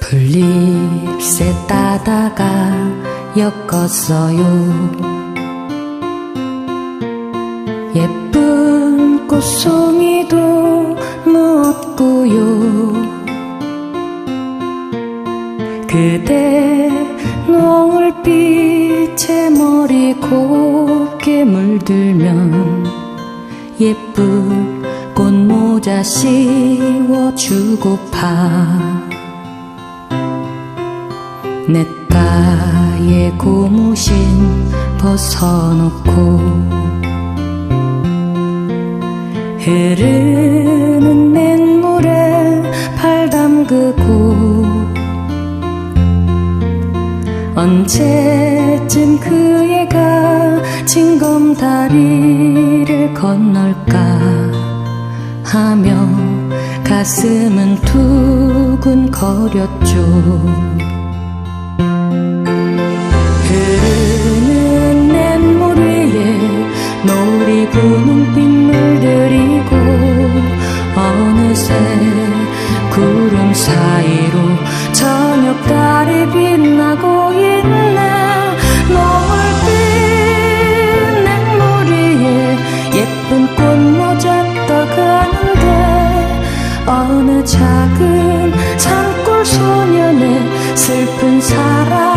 블리세 따다가 엮었어요. 예쁜 꽃송이도 묻고요. 그대 노을빛에 머리 곱게 물들면 예쁜 꽃모자 씌워주고파. 냇가에 고무신 벗어놓고 흐르는 냇물에 발 담그고 언제쯤 그 애가 징검다리를 건널까 하며 가슴은 두근거렸죠. 흐르는 냇물 위에 노리 구는 빗물들이고 어느새 구름 사이로 저녁달이 빛나고 작은 산골 소년의 슬픈 사랑.